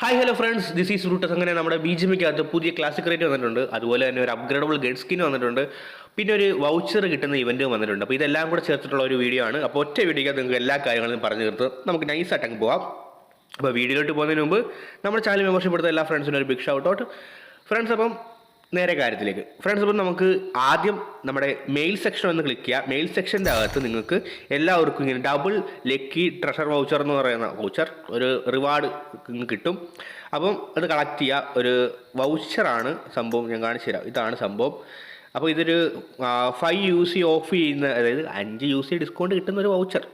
Hi hello friends this is Roots അങ്ങനെ നമ്മുടെ B G മിക്കകത്ത് പുതിയ ക്ലാസിക് റേറ്റ് വന്നിട്ടുണ്ട്. അതുപോലെ തന്നെ ഒരു അപ്ഗ്രേഡബിൾ ഗഡ് സ്കിൻ വന്നിട്ടുണ്ട്. പിന്നെ ഒരു വൗച്ചർ കിട്ടുന്ന ഇവന്റും വന്നിട്ടുണ്ട്. അപ്പോൾ ഇതെല്ലാം കൂടെ ചേർത്തിട്ടുള്ള ഒരു വീഡിയോ ആണ്. അപ്പോൾ ഒറ്റ വീഡിയോയ്ക്ക് നിങ്ങൾക്ക് എല്ലാ കാര്യങ്ങളും പറഞ്ഞു തീർത്ത് നമുക്ക് നൈസായിട്ട് അങ്ങ് പോവാം അപ്പോൾ വീഡിയോയിലോട്ട് പോകുന്നതിന് മുമ്പ് നമ്മുടെ ചാനൽ മെമ്പർഷിപ്പ് എടുത്ത എല്ലാ ഫ്രണ്ട്സിനും ഒരു ബിഗ് ഷൗട്ട് ഔട്ട് ഫ്രണ്ട്സ് അപ്പം നേരെ കാര്യത്തിലേക്ക്. ഫ്രണ്ട്സ് അപ്പം നമുക്ക് ആദ്യം നമ്മുടെ മെയിൽ സെക്ഷൻ ഒന്ന് ക്ലിക്ക് ചെയ്യുക മെയിൽ സെക്ഷന്റെ അകത്ത് നിങ്ങൾക്ക് എല്ലാവർക്കും ഇങ്ങനെ ഡബിൾ ലക്കി ട്രഷർ വൗച്ചർ എന്ന് പറയുന്ന വൗച്ചർ ഒരു റിവാർഡ് കിട്ടും. അപ്പം അത് കളക്ട് ചെയ്യുക ഒരു വൗച്ചറാണ് സംഭവം ഞാൻ കാണിച്ചു തരാം. ഇതാണ് സംഭവം. അപ്പോൾ ഇതൊരു ഫൈവ് യു സി ഓഫ് ചെയ്യുന്ന അതായത് അഞ്ച് യു സി ഡിസ്കൗണ്ട് കിട്ടുന്ന ഒരു വൗച്ചർ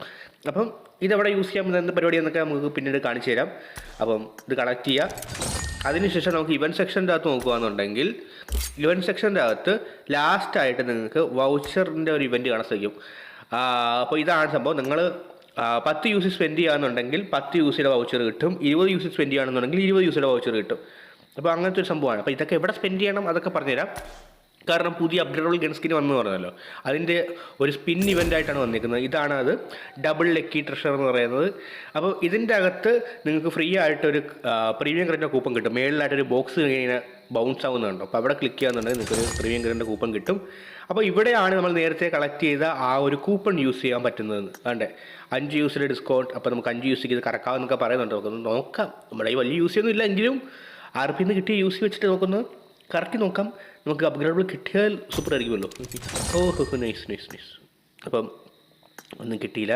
അപ്പം ഇതെവിടെ യൂസ് ചെയ്യാൻ പറ്റുന്ന പരിപാടി എന്നൊക്കെ നമുക്ക് പിന്നീട് കാണിച്ചു തരാം. അപ്പം ഇത് കളക്ട് ചെയ്യുക അതിനുശേഷം നമുക്ക് ഇവന്റ് സെക്ഷന്റെ അകത്ത് നോക്കുകയാണെന്നുണ്ടെങ്കിൽ ഇവന്റ് സെക്ഷന്റെ അകത്ത് ലാസ്റ്റായിട്ട് നിങ്ങൾക്ക് വൗച്ചറിന്റെ ഒരു ഇവന്റ് കാണാൻ സാധിക്കും. അപ്പോൾ ഇതാണ് സംഭവം. നിങ്ങൾ പത്ത് യൂസ് സ്പെൻഡ് ചെയ്യുകയാണെന്നുണ്ടെങ്കിൽ പത്ത് യൂസിയുടെ വൗച്ചർ കിട്ടും. ഇരുപത് യൂസ് സ്പെൻഡ് ചെയ്യുകയാണെന്നുണ്ടെങ്കിൽ ഇരുപത് യൂസിയുടെ വൗച്ചർ കിട്ടും. അപ്പോൾ അങ്ങനത്തെ ഒരു സംഭവമാണ്. അപ്പോൾ ഇതൊക്കെ എവിടെ സ്പെൻഡ് ചെയ്യണം? അതൊക്കെ പറഞ്ഞുതരാം. കാരണം പുതിയ അപ്ഗ്രേഡബിൾ ഗൺ സ്കിൻ വന്നു പറഞ്ഞല്ലോ. അതിന്റെ ഒരു സ്പിൻ ഇവന്റ് ആയിട്ടാണ് വന്നിരിക്കുന്നത് ഇതാണ് അത് ഡബിൾ ലെക്കി ട്രഷർ എന്ന് പറയുന്നത്. അപ്പോൾ ഇതിന്റെ അകത്ത് നിങ്ങൾക്ക് ഫ്രീ ആയിട്ടൊരു പ്രീമിയം ക്രെഡിറ്റ് കൂപ്പൺ കിട്ടും. മേളിലായിട്ടൊരു ബോക്സ് ഇങ്ങനെ ബൗൺസ് ആവുന്നുണ്ടോ. അപ്പോൾ അവിടെ ക്ലിക്ക് ചെയ്യാന്നുണ്ടെങ്കിൽ നിങ്ങൾക്കൊരു പ്രീമിയം ഗ്രന്റെ കൂപ്പൺ കിട്ടും. അപ്പോൾ ഇവിടെയാണ് നമ്മൾ നേരത്തെ കളക്ട് ചെയ്ത ആ ഒരു കൂപ്പൺ യൂസ് ചെയ്യാൻ പറ്റുന്നത്. വേണ്ടേ? അഞ്ച് യൂസിന്റെ ഡിസ്കൗണ്ട് അപ്പോൾ നമുക്ക് അഞ്ച് യൂസ് ചെയ്ത് കറക്കാമെന്നൊക്കെ പറയുന്നുണ്ട്. നമുക്കൊന്ന് നോക്കാം. നമ്മുടെ ഈ വലിയ യൂസ് ചെയ്യുന്നില്ല ഇല്ലെങ്കിലും ആർ പിന്ന് കിട്ടിയ യൂസ് വെച്ചിട്ട് നോക്കുന്നു കറക്റ്റ് നോക്കാം. നമുക്ക് അപ്ഗ്രേഡബിൾ കിട്ടിയാൽ സൂപ്പർ ആയിരിക്കുമല്ലോ. ഓ ഹോ നൈസ് നൈസ് നൈസ് അപ്പം ഒന്നും കിട്ടിയില്ല.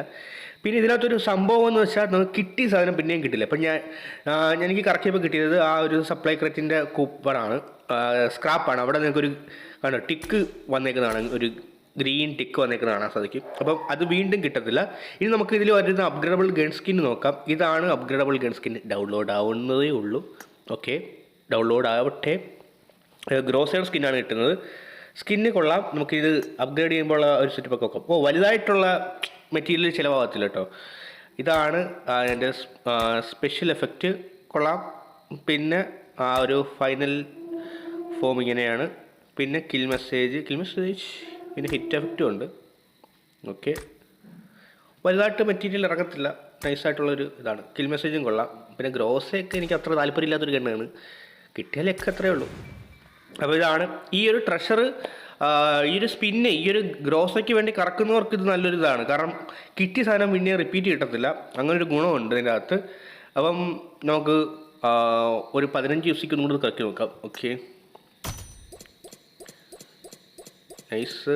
പിന്നെ ഇതിനകത്തൊരു സംഭവം എന്ന് വെച്ചാൽ നമുക്ക് കിട്ടിയ സാധനം പിന്നെയും കിട്ടില്ല അപ്പം ഞാൻ ഞാൻ എനിക്ക് കറക്റ്റ് ചെയ്യുമ്പോൾ കിട്ടിയത് ആ ഒരു സപ്ലൈ ക്രെറ്റിന്റെ കൂപ്പണാണ് സ്ക്രാപ്പാണ് അവിടെ നിങ്ങൾക്കൊരു കണ്ടോ ടിക്ക് വന്നേക്കുന്നതാണ്. ഒരു ഗ്രീൻ ടിക്ക് വന്നേക്കുന്നത് കാണാൻ സാധിക്കും അപ്പം അത് വീണ്ടും കിട്ടത്തില്ല. ഇനി നമുക്ക് ഇതിൽ വരുന്ന അപ്ഗ്രേഡബിൾ ഗൺ സ്കിൻ നോക്കാം. ഇതാണ് അപ്ഗ്രേഡബിൾ ഗൺ സ്കിൻ ഡൗൺലോഡ് ആവുന്നതേ ഉള്ളൂ. ഓക്കെ ഡൗൺലോഡ് ആവട്ടെ. ഗ്രോസൈഡ് സ്കിന്നാണ് കിട്ടുന്നത്. സ്കിന്ന് കൊള്ളാം. നമുക്കിത് അപ്ഗ്രേഡ് ചെയ്യുമ്പോൾ ഒരു സെറ്റപ്പ് ഒക്കെ നോക്കാം ഓ വലുതായിട്ടുള്ള മെറ്റീരിയൽ ചിലവാകത്തില്ല കേട്ടോ ഇതാണ് അതിന്റെ സ്പെഷ്യൽ എഫക്റ്റ് കൊള്ളാം. പിന്നെ ആ ഒരു ഫൈനൽ ഫോം ഇങ്ങനെയാണ്. പിന്നെ കിൽ മെസ്സേജ് കിൽ മെസ്സേജ് പിന്നെ ഹിറ്റ് എഫക്റ്റും ഉണ്ട്. ഓക്കെ വലുതായിട്ട് മെറ്റീരിയൽ ഇറങ്ങത്തില്ല. നൈസായിട്ടുള്ളൊരു ഇതാണ്. കിൽ മെസ്സേജും കൊള്ളാം. പിന്നെ ഗ്രോസയൊക്കെ എനിക്ക് അത്ര താല്പര്യമില്ലാത്തൊരു ഗണ്ണാണ്. കിട്ടിയാലൊക്കെ അത്രയേ ഉള്ളൂ. അപ്പോൾ ഇതാണ് ഈ ഒരു ട്രഷർ ഈ ഒരു സ്പിന്ന് ഈ ഒരു ഗ്രോസയ്ക്ക് വേണ്ടി കറക്കുന്നവർക്ക് ഇത് നല്ലൊരു ഇതാണ്. കാരണം കിട്ടിയ സാധനം പിന്നെ റിപ്പീറ്റ് കിട്ടത്തില്ല. അങ്ങനെ ഒരു ഗുണമുണ്ട് ഇതിന്റെ അകത്ത്. അപ്പം നമുക്ക് ഒരു പതിനഞ്ച് ദിവസത്തേക്ക് ഒന്നും കൂടി കറക്കി നോക്കാം. ഓക്കെ നൈസ്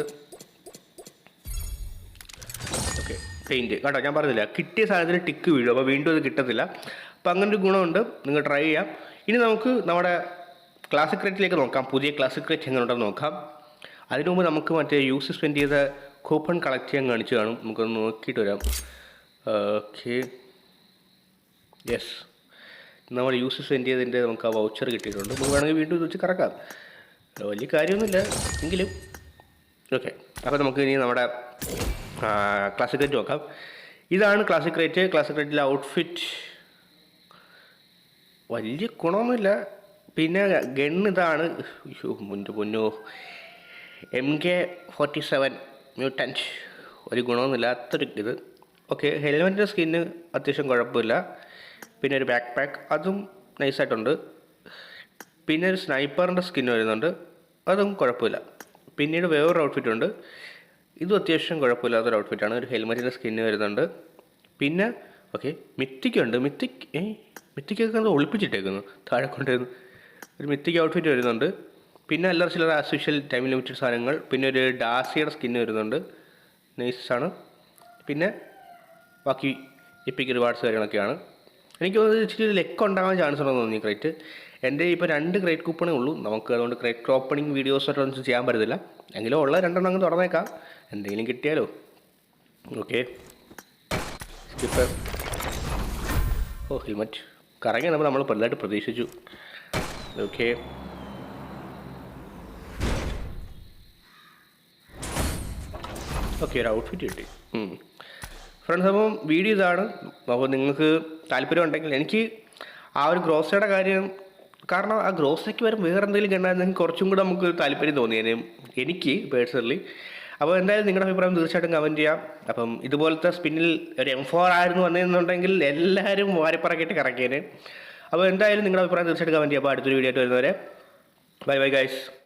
ഓക്കെ പെയിന്റ് കേട്ടോ ഞാൻ പറഞ്ഞില്ല കിട്ടിയ സാധനത്തിന് ടിക്ക് വീഴും. അപ്പോൾ വീണ്ടും അത് കിട്ടത്തില്ല. അപ്പം അങ്ങനെ ഒരു ഗുണമുണ്ട്. നിങ്ങൾ ട്രൈ ചെയ്യാം. ഇനി നമുക്ക് നമ്മുടെ ക്ലാസിക് റേറ്റിലേക്ക് നോക്കാം. പുതിയ ക്ലാസിക് റേറ്റ് എങ്ങനെയുണ്ടെന്ന് നോക്കാം. അതിനു മുമ്പ് നമുക്ക് മറ്റേ യൂസ് സ്പെൻഡ് ചെയ്ത കൂപ്പൺ കളക്ട് ചെയ്യാൻ കാണിച്ചു കാണും. നമുക്കൊന്ന് നോക്കിയിട്ട് വരാം. ഓക്കെ യെസ് നമ്മൾ യൂസ് സ്പെൻഡ് ചെയ്തതിന്റെ നമുക്ക് ആ വൗച്ചർ കിട്ടിയിട്ടുണ്ട്. നമുക്ക് വേണമെങ്കിൽ വീണ്ടും ഇത് വെച്ച് കറക്കാം. വലിയ കാര്യമൊന്നുമില്ല. എങ്കിലും. ഓക്കെ അപ്പോൾ നമുക്ക് ഇനി നമ്മുടെ ക്ലാസിക് റേറ്റ് നോക്കാം. ഇതാണ് ക്ലാസിക് റേറ്റ് ക്ലാസിക് റേറ്റിലെ ഔട്ട്ഫിറ്റ് വലിയ ഗുണമൊന്നുമില്ല. പിന്നെ ഗൺ ഇതാണ്. മുന്റെ പൊന്നോ. M K forty seven mutant ഒരു ഗുണമൊന്നുമില്ലാത്തൊരു ഇത്. ഓക്കെ ഹെൽമെറ്റിന്റെ സ്കിന്ന് അത്യാവശ്യം കുഴപ്പമില്ല. പിന്നെ ഒരു ബാക്ക് പാക്ക് അതും നൈസായിട്ടുണ്ട് പിന്നെ ഒരു സ്നൈപ്പറിന്റെ സ്കിൻ വരുന്നുണ്ട്. അതും കുഴപ്പമില്ല. പിന്നീട് വേറൊരു ഔട്ട്ഫിറ്റ് ഉണ്ട്. ഇതും അത്യാവശ്യം കുഴപ്പമില്ലാത്തൊരു ഔട്ട്ഫിറ്റാണ് ഒരു ഹെൽമെറ്റിന്റെ സ്കിന്ന് വരുന്നുണ്ട്. പിന്നെ ഓക്കെ മിത്തിക്കുണ്ട്. മിത്തിക് ഏ മിത്തിക്കൊക്കെ ഒളിപ്പിച്ചിട്ടേക്കുന്നു. താഴെ കൊണ്ടുവന്ന് ഒരു മിത്തിക്ക് ഔട്ട്ഫിറ്റ് വരുന്നുണ്ട്. പിന്നെ അല്ലറ ചില്ലറ ആസ്യൂഷ്യൽ ടൈം ലിമിറ്റഡ് സാധനങ്ങൾ. പിന്നെ ഒരു ഡാസിയുടെ സ്കിന്ന് വരുന്നുണ്ട്. നെയ്സാണ് പിന്നെ ബാക്കി ഇപ്പിക്ക് റിവാർഡ്സ് കാര്യങ്ങളൊക്കെയാണ്. എനിക്ക് ഇച്ചിരി ലെക്ക് ഉണ്ടാകാൻ ചാൻസ് ഉണ്ടെന്ന് തോന്നി ക്രേറ്റ് എന്റെ ഇപ്പോൾ രണ്ട് ക്രേറ്റ് കൂപ്പണേ ഉള്ളൂ. നമുക്ക് അതുകൊണ്ട് ക്രേറ്റ് ഓപ്പണിംഗ് വീഡിയോസ് ഒന്നും ചെയ്യാൻ പറ്റത്തില്ല. എങ്കിലും ഉള്ള രണ്ടെണ്ണം അങ്ങ് തുറന്നേക്കാം. എന്തെങ്കിലും കിട്ടിയാലോ? ഓക്കെ ഓ ഹെൽമറ്റ് കറങ്ങി നമ്മൾ നമ്മൾ പലതായിട്ട് പ്രതീക്ഷിച്ചു. ഓക്കെ ഓക്കെ ഒരു ഔട്ട്ഫിറ്റ് കിട്ടി. ഫ്രണ്ട്സ് അപ്പം വീഡിയോ ഇതാണ്. അപ്പോൾ നിങ്ങൾക്ക് താല്പര്യം ഉണ്ടെങ്കിൽ എനിക്ക് ആ ഒരു ഗ്രോസറിയുടെ കാര്യം കാരണം ആ ഗ്രോസറിക്ക് വരും വേറെ എന്തെങ്കിലും കണ്ടായിരുന്നെങ്കിൽ കുറച്ചും കൂടെ നമുക്ക് താല്പര്യം തോന്നിയേനെ എനിക്ക് പേഴ്സണലി അപ്പോൾ എന്തായാലും നിങ്ങളുടെ അഭിപ്രായം തീർച്ചയായിട്ടും കമന്റ് ചെയ്യാം. അപ്പം ഇതുപോലത്തെ സ്പിന്നിൽ ഒരു എം ഫോർ ആയിരുന്നു വന്നിരുന്നുണ്ടെങ്കിൽ എല്ലാവരും വാരിപ്പറക്കിയിട്ട് കറക്കിയേനെ. അപ്പോൾ എന്തായാലും നിങ്ങളുടെ അഭിപ്രായം തീർച്ചയായിട്ടും കമന്റ് ചെയ്യുക അപ്പോൾ അടുത്തൊരു വീഡിയോ ആയിട്ട് വരുന്നവരെ. Bye bye guys